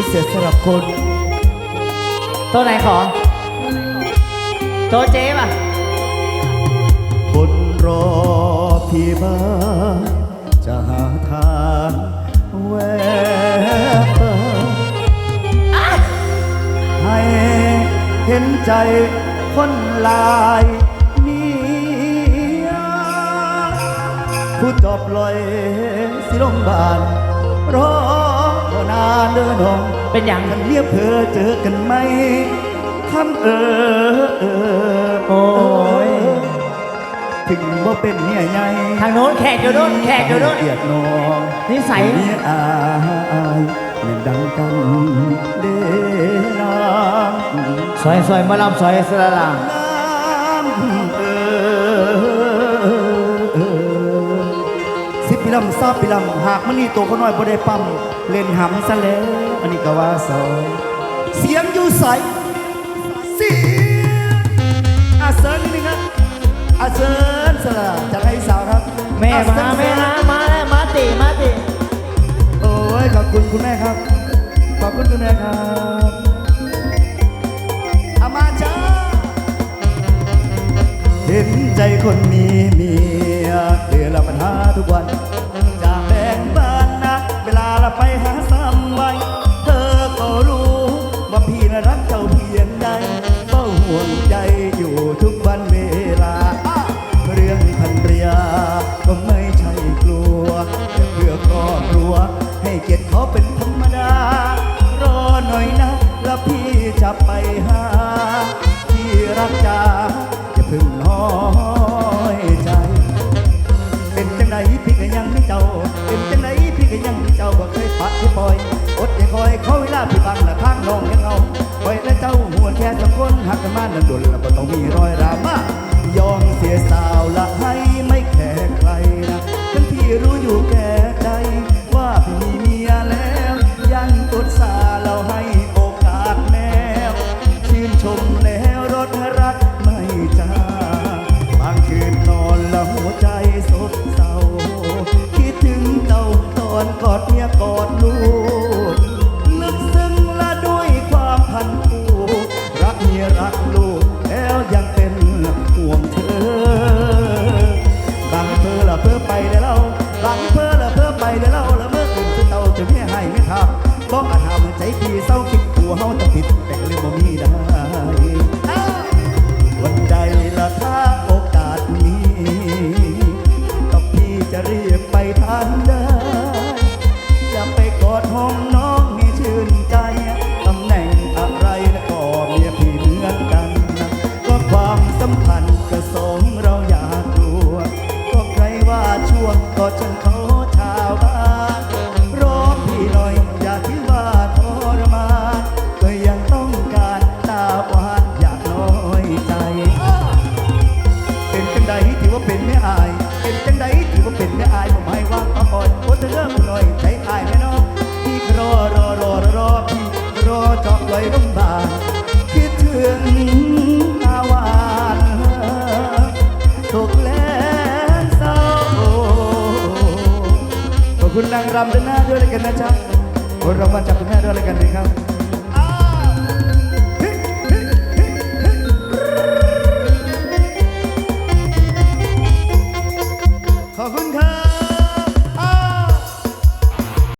พิเศษสำหรับคุณตัวไหนขอตัวเจ๊ป่ะ คนรอพี่บ้านจะหาทางแวะเปิดให้เห็นใจคนหลายเนี่ยผู้จอบลอยสิลงบานรอก็ นานเดินหองเป็นอย่างกันเรียบเพอเจอกันไหมคำเออเออโอ้ยถึงว่าเป็นเนี่ยใหญ่ทางโน้นแขกอยู่โน้นแขกอยู่โน้นเกียดน้องนิสัยเนี่ยอายเหมือนดังกันเด้นางสวยสวยมาลำสวยสละลาน้ สิบปีลำซาบปีลำหากมันนี่ตัวเขาน้อยบ่ได้ปั๊มเล่นหำซะแล้วอันนี้ก็ว่าซอยเสียงอยู่ใสเสียงอาเซิร์นนิดนึงครับอาเซิร์นสละจากให้สาวครับแม่อามาเซิร์นแม่มามาแล้วมาติมาติโอ้ยขอบคุณคุณแม่ครับ ขอบคุณคุณแม่ครับอามาจ้าเห็นใจคนมีเมียเดือนละปัญหาทุกวัน จังไดพี่ก็ยังไม่เจ้าบ่เคยปะที่ปล่อยอดอย่าคอยเขาเวลาพี่บังละทางน้องยังเอาปล่อยและเจ้าหัวแค่สองคนหักกันมานั่นดุลแล้วก็ต้องมีรอยรามา ยอมเสียสาว คุณนางรำด้านหน้าด้วยแล้วกันนะจ๊ะขอรางวัลจากคุณแม่ด้วยแล้วกันนะครับ